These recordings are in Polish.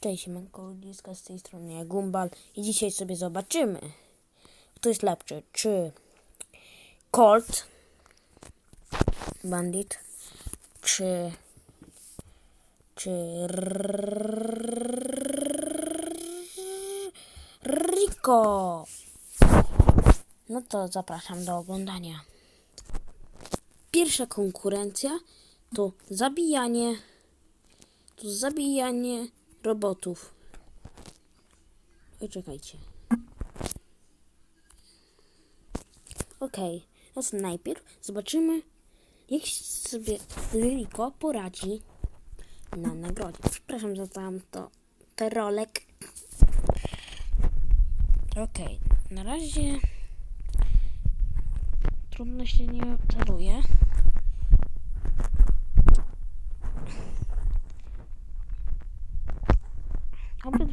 Cześć, siemanko, ludziska z tej strony ja Gumbal i dzisiaj sobie zobaczymy, kto jest lepszy, czy Colt Bandit, czy czy Rico. No to zapraszam do oglądania. Pierwsza konkurencja to zabijanie to zabijanie robotów. Oj, czekajcie. Okej, no to najpierw zobaczymy, jak sobie Rico poradzi na nagrodzie. Przepraszam za tamto, rolek. Okej, na razie trudno się nie celuje.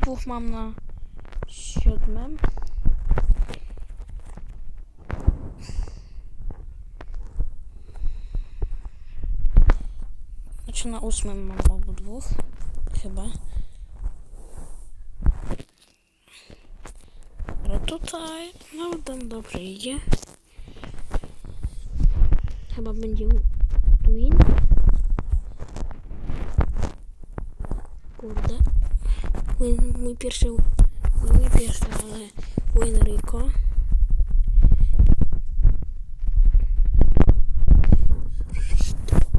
Obydwóch mam na siódmym. Znaczy na ósmym mam obydwóch. Chyba. Ale tutaj nawet tam dobrze idzie. Chyba będzie win. Kurde. Win, mój pierwszy, nie pierwszy, ale win Rico.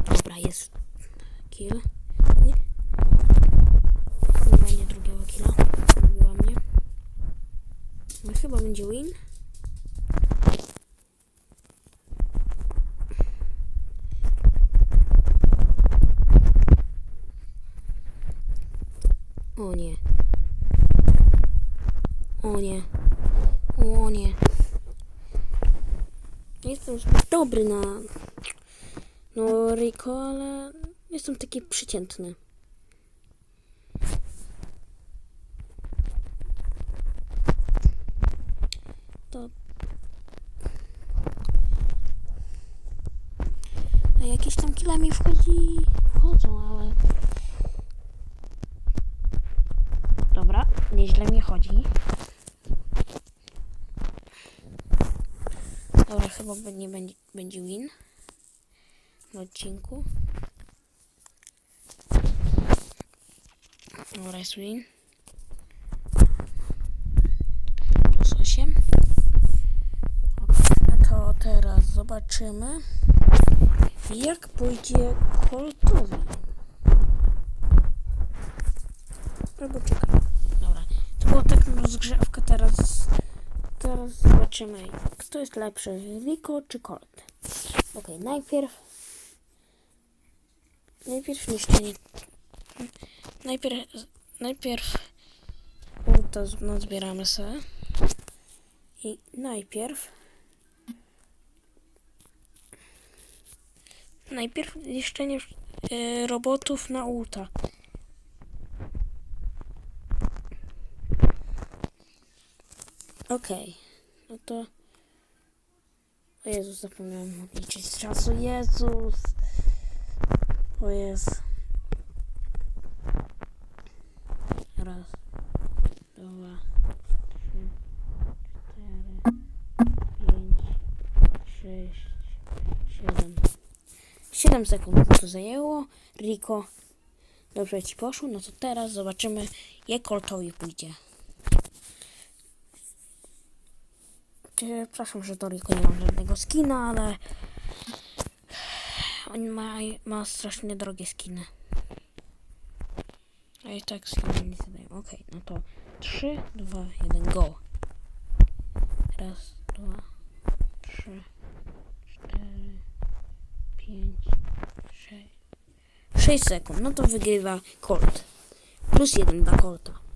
Dobra, jest kill. Nie, nie będzie drugiego killa. Zrobiła mnie. No chyba będzie win. O nie. O nie. O nie. Jestem dobry na no Rico, ale jestem taki przeciętny. To a jakieś tam kile mi wchodzi, wchodzą, ale Dobra, nieźle mi chodzi. Dobra, chyba nie będzie, będzie win na odcinku. Dobra, jest win. Plus 8. No to teraz zobaczymy, jak pójdzie Coltowi. Albo czekaj. Dobra. To była tak rozgrzewka, teraz teraz zobaczymy, kto jest lepszy, Rico czy Colt. Okej, najpierw najpierw niszczenie najpierw najpierw to nazbieramy sobie i najpierw najpierw niszczenie y, robotów na ulta. Okej, no to... O Jezus, zapomniałem odliczyć czasu. Jezus! O Jezu. Raz, dwa, trzy, cztery, pięć, sześć, siedem. Siedem sekund to zajęło. Rico, dobrze ci poszło. No to teraz zobaczymy, jak Coltowi pójdzie. Przepraszam, że do Rico nie mam żadnego skina, ale on ma, ma strasznie drogie skiny. A i tak skiny nie zadają. Okej, no to 3, 2, 1, go. Raz, dwa, trzy, cztery, pięć, sześć. 6 sekund. No to wygrywa Colt. Plus jeden dla Colta.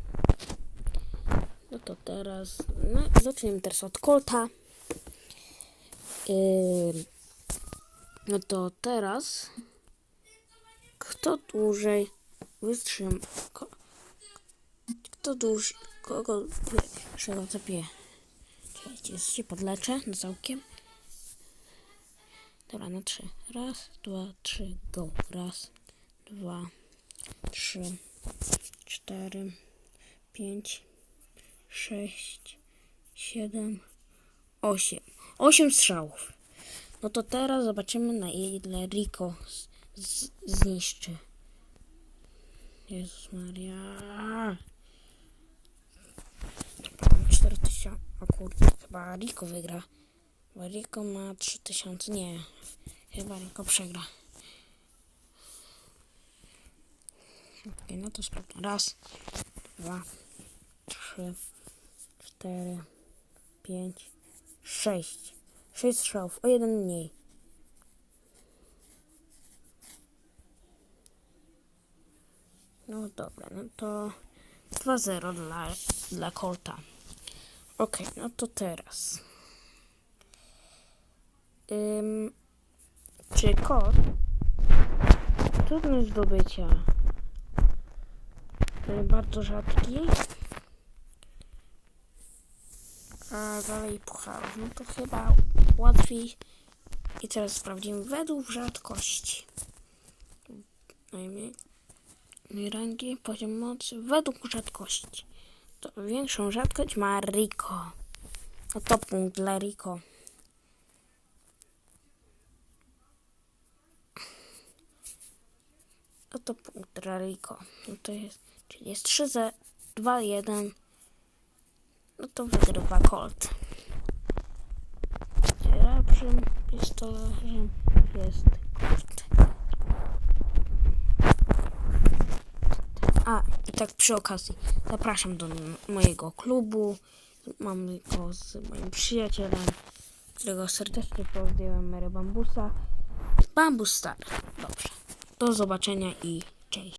No to teraz no, zaczniemy teraz od Colta. Yy, no to teraz kto dłużej wytrzyma kto dłużej kogo pierwszego zabiję czekajcie się podleczę na całkiem. Dobra na trzy. Raz dwa trzy go. Raz dwa trzy cztery, pięć, sześć, siedem, osiem. Osiem strzałów. No to teraz zobaczymy na ile Rico z, z, zniszczy. Jezus Maria. 4000. O kurde, chyba Rico wygra. Bo Rico ma 3000. Nie, chyba Rico przegra. Okej, no to sprawdzę. Raz, dwa, trzy, cztery, pięć, sześć. Sześć strzałów, o jeden mniej. No dobra, no to 2-0 dla, dla Colta. Okej, no to teraz. Ym, czy kot trudny zdobycia? y, Bardzo rzadki. A dalej pucharów. No to chyba łatwiej. I teraz sprawdzimy według rzadkości. Najmniej rangi, poziom mocy według rzadkości. To większą rzadkość ma Rico. No to punkt dla Rico. No to punkt dla Rico. No to jest, czyli jest 3 za 2, 1. No to wygrywa Colt. Lepszym pistolerzem jest Colt. A, i tak przy okazji, zapraszam do mojego klubu. Mam go z moim przyjacielem, którego serdecznie pozdrawiam, Mary Bambusa. Bambus Star. Dobrze. Do zobaczenia i